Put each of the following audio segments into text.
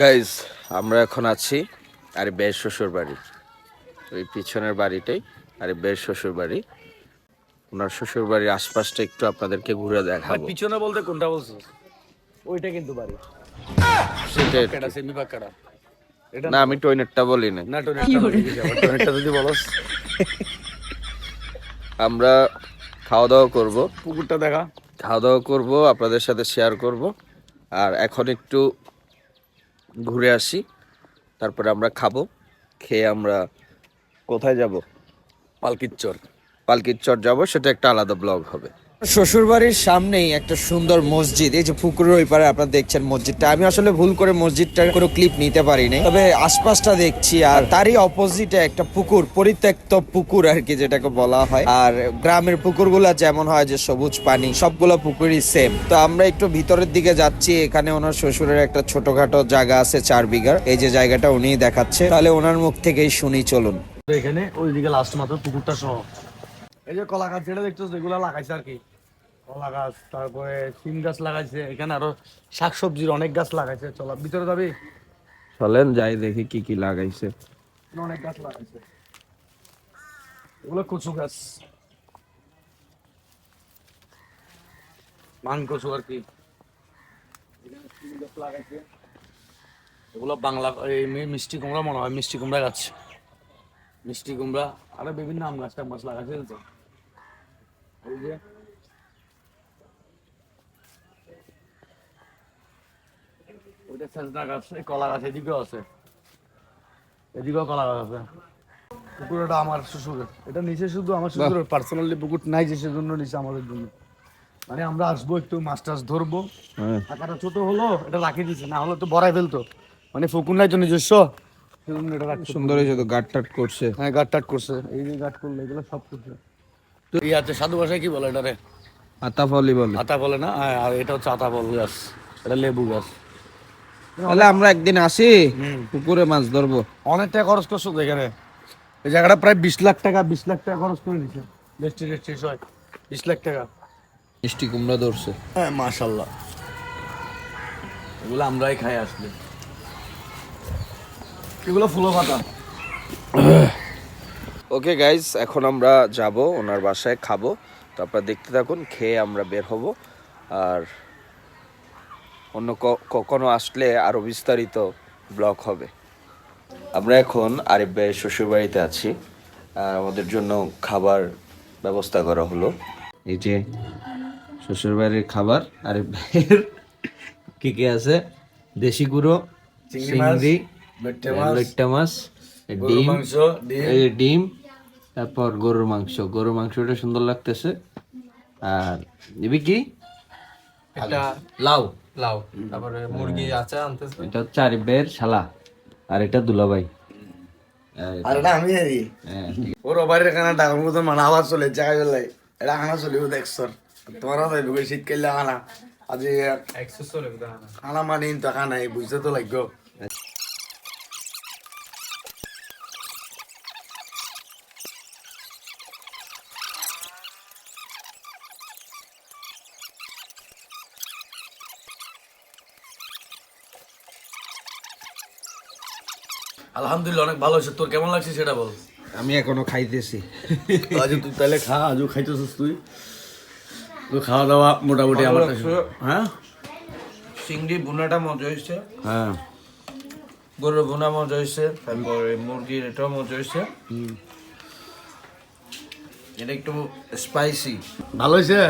Guys আমরা এখন আছি আর বেশ শ্বশুর বাড়ি। ওই পিছনের বাড়িটাই আর বেশ শ্বশুর বাড়ি। ওনার শ্বশুর বাড়ির আশপাশটা একটু আপনাদেরকে ঘুরে দেখাবো। পিছনে বলতে কোনটা বলছো? ওইটা কিন্তু বাড়ি। সেটা আর কি। কেডা সেমি পাকাটা না আমি টয়নেটটা বলি না না টোনেটটা টোনেটটা যদি বলস আমরা খাওয়া দাওয়া করব। পুকুরটা দেখা। খাওয়া দাওয়া করব আপনাদের সাথে শেয়ার করব। আর এখন একটু ঘুরে আসি, তারপরে আমরা খাব, খেয়ে আমরা কোথায় যাব? পালকির চর। পালকির চর যাব, সেটা একটা আলাদা ব্লগ হবে। শ্বশুর বাড়ির সামনেই একটা সুন্দর মসজিদ এই যে পুকুরের ওই পারে আপনারা দেখছেন মসজিদটা। আমি আসলে ভুল করে মসজিদটার কোনো ক্লিপ নিতে পারিনি তবে আশপাশটা দেখছি আর তারই অপোজিটে একটা পুকুর পরিত্যক্ত পুকুর আর কি যেটাকে বলা হয়। আর গ্রামের পুকুরগুলা যেমন হয় যে সবুজ পানি সবগুলো পুকুরই সেম তো আমরা একটু ভিতরের দিকে যাচ্ছি এখানে ওনার শ্বশুরের একটা ছোটখাটো জায়গা আছে চার বিঘার। এই যে জায়গাটা উনিই দেখাচ্ছে। তাহলে ওনার মুখ থেকেই শুনি চলুন। এখানে ওইদিকে লাস্ট মাত্র পুকুরটা সহ। এই যে কলা গাছ যেটা দেখছ যেগুলো লাগাইছে আর কি। কলা গাছ তারপরে সিম গাছ লাগাইছে এখানে আরও শাকসবজির অনেক গাছ লাগাইছে। চলো ভিতরে যাবি? চলেন যাই দেখি কি কি লাগাইছে। অনেক গাছ লাগাইছে। এগুলো কচু গাছ। মান কচু আর কি। লাগাইছে। এগুলো বাংলা এই মিষ্টি কুমড়া মনে হয় মিষ্টি কুমড়া গাছ। মিষ্টি কুমড়া আরও বিভিন্ন আম গাছ টাম গাছ লাগাইছে তো এই যে ওইটা সজনা গাছ এই কলা গাছ এদিকেও আছে। এদিকেও কলা গাছ আছে। পুকুরটা আমার শ্বশুরের। এটা নিচে শুধু আমার শ্বশুরের পার্সোনালি পুকুর নাই যে সেজন্য নিচে আমাদের জন্য। মানে আমরা আসব একটু মাছ টাছ ধরবো। হ্যাঁ। টাকাটা ছোট হলো এটা রাখি দিছে না হলে তো বড়াই ফেলতো। মানে ফকুর নাই তো নিজস্ব। সেজন্য এটা রাখছে সুন্দর হয়েছে তো গাট টাট করছে। হ্যাঁ গাট টাট করছে। এই যে গাট করল এগুলো সব করছে। তো এই আছে সাধু ভাষায় কি বলে এটা রে আতা ফলি বলে। আতা বলে না? হ্যাঁ, আর এটা হচ্ছে আতা ফল গাছ। এটা লেবু গাছ। তাহলে আমরা একদিন আসি পুকুরে মাছ ধরবো। অনেক টাকা খরচ করছ এখানে। এই জায়গাটা প্রায় বিশ লাখ টাকা বিশ লাখ টাকা খরচ করে দিচ্ছে রেস্টি রেস্টি সয় বিশ লাখ টাকা। মিষ্টি কুমড়া ধরছে। হ্যাঁ মাশাল্লাহ এগুলো আমরাই খাই আসলে। এগুলো ফুলো পাতা। ওকে গাইজ এখন আমরা যাব ওনার বাসায় খাব। তো আপনারা দেখতে থাকুন খেয়ে আমরা বের হব। আর অন্য ক- কখনো আসলে আরও বিস্তারিত ব্লগ হবে। আমরা এখন আরিফ ভাইয়ের শ্বশুরবাড়িতে আছি। আর আমাদের জন্য খাবার ব্যবস্থা করা হলো। এই যে শ্বশুরবাড়ির খাবার আরিফ ভাইয়ের কি কি আছে? দেশি গুঁড়ো চিংড়ি মাছ, লইট্টা মাছ, ডিম ডিম। তারপর গরুর মাংস। গরুর মাংসটা সুন্দর লাগতেছে। আর দিবি কি? লাউ। লাউ তারপরে মুরগি আছে আনতেছে। এটা শালা আর এটা দুলাভাই। আর এটা আমি আরি হ্যাঁ, ওর বাড়ির এখানে টাকার মতো মানে আবার চলে যায় চলে এটা আনা চলিব দেখছর তোমারও যাইব শীতকালে আনা। আজি একশো চলে। আনা। মানে তো আনা নাই বুঝতে তো লাগবে। আলহামদুলিল্লাহ অনেক ভালো হয়েছে। তোর কেমন লাগছে সেটা বল। আমি এখনও খাইতেছি। আজ তুই তাহলে খা আজও খাইতেছিস তুই? তো খাওয়া দাওয়া মোটামুটি আমার কাছে। হ্যাঁ? চিংড়ি বুনাটা মজা হয়েছে। হ্যাঁ। গরুর বুনা মজা হয়েছে। তারপরে মুরগির এটাও মজা হয়েছে। এটা একটু স্পাইসি ভালো হয়েছে?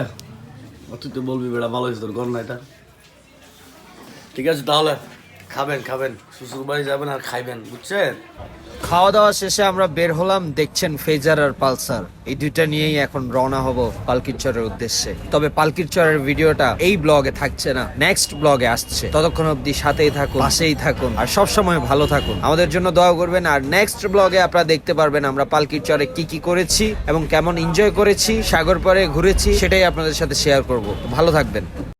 তুই তো বলবি বেড়া ভালো হয়েছে তোর না এটা ঠিক আছে তাহলে। খাবেন খাবেন। শ্বশুর বাড়ি যাবেন আর খাইবেন, বুঝছেন? খাওয়া দাওয়া শেষে আমরা বের হলাম, দেখছেন ফেজার আর পালসার। এই দুইটা নিয়েই এখন রওনা হব পালকির চরের উদ্দেশ্যে। তবে পালকির চরের ভিডিওটা এই ব্লগে থাকছে না নেক্সট ব্লগে আসছে। ততক্ষণ অবধি সাথেই থাকুন, পাশেই থাকুন, আর সব সময় ভালো থাকুন। আমাদের জন্য দোয়া করবেন, আর নেক্সট ব্লগে আপনারা দেখতে পারবেন আমরা পালকির চরে কি কি করেছি এবং কেমন এনজয় করেছি, সাগর পরে ঘুরেছি, সেটাই আপনাদের সাথে শেয়ার করব। ভালো থাকবেন।